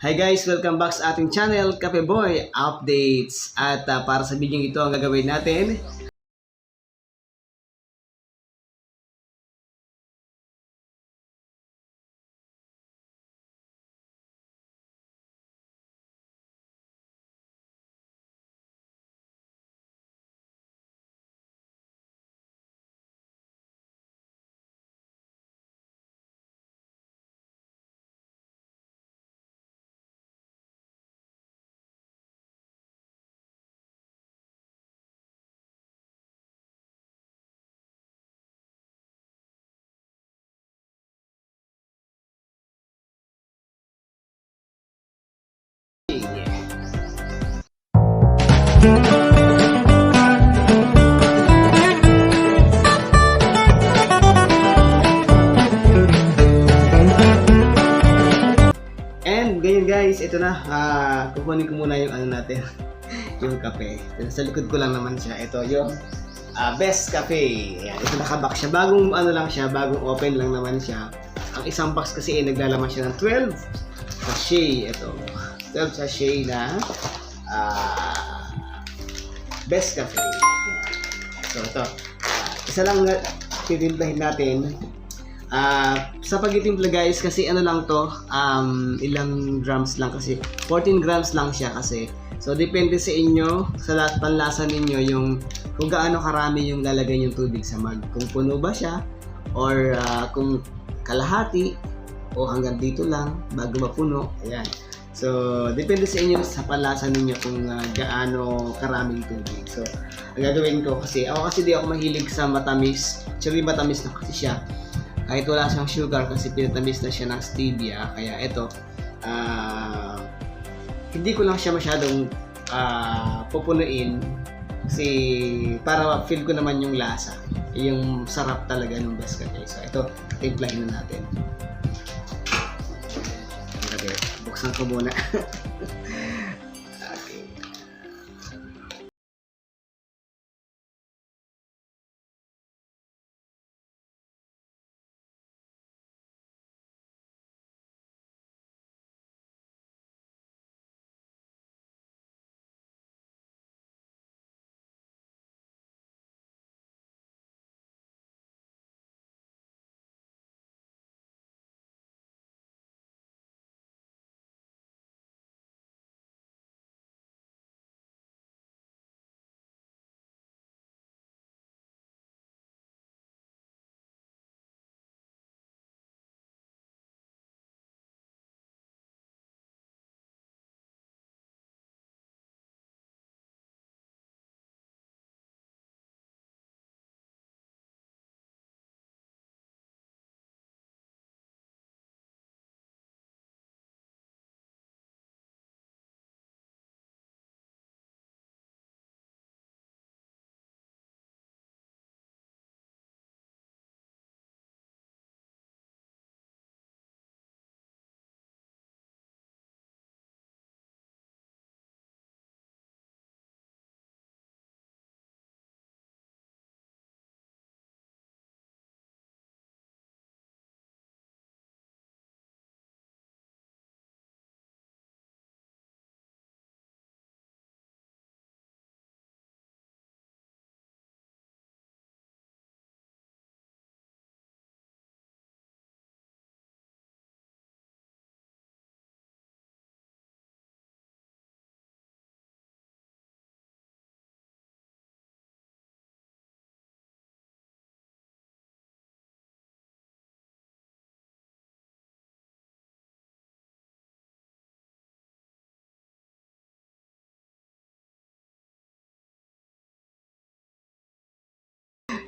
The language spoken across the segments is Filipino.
Hi guys! Welcome back sa ating channel, Cafe Boy Updates. At ah, para sa video ito, ang gagawin natin, guys, ito na. ah kukunin ko muna yung ano natin, yung kape. Sa likod ko lang naman siya. Ito yung ah, Best Cafe. Ayan, ito nakabox siya. Bagong ano lang siya, bagong open lang naman siya. Ang isang box kasi ay naglalaman siya ng 12 sachet. Ito, 12 sachet na ah, Best Cafe. Ayan. So ito, ah, isa lang titimplahin natin Ah, sa pagtitimpla guys, kasi ano lang to, um, ilang grams lang kasi, 14 grams lang siya kasi. So, depende sa inyo, sa lahat panlasa ninyo, yung kung gaano karami yung lalagay yung tubig sa mug. Kung puno ba siya, or ah, kung kalahati, o hanggang dito lang, bago mapuno, ayan. So, depende sa inyo sa panlasa ninyo kung ah, gaano karaming tubig. So, ang gagawin ko kasi, ako kasi di ako mahilig sa matamis. Actually, matamis na kasi siya kahit wala siyang sugar kasi pinatamis na siya ng stevia kaya ito ah hindi ko lang siya masyadong ah pupunuin kasi para feel ko naman yung lasa yung sarap talaga ng cafe so ito timplahin na natin. Okay, buksan ko muna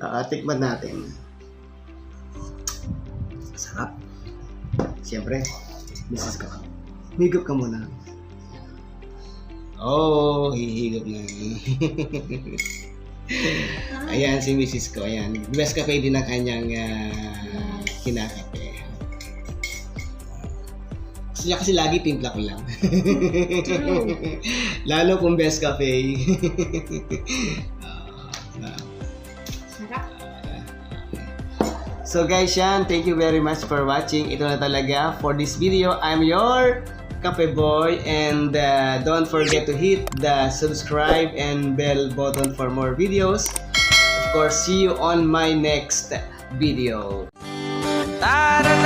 Tikman natin. Sarap. Siyempre, misis ko. Higop ka muna. Oh, hihigop na. Ayan, si misis ko. Ayan. Best cafe din ang kanyang ah, kinakape. Siya kasi lagi timpla ko lang. Lalo kung best cafe. Sarap. So guys yan, thank you very much for watching. Ito na talaga for this video. I'm your Cafe Boy and uh, don't forget to hit the subscribe and bell button for more videos. Of course, see you on my next video. Magkape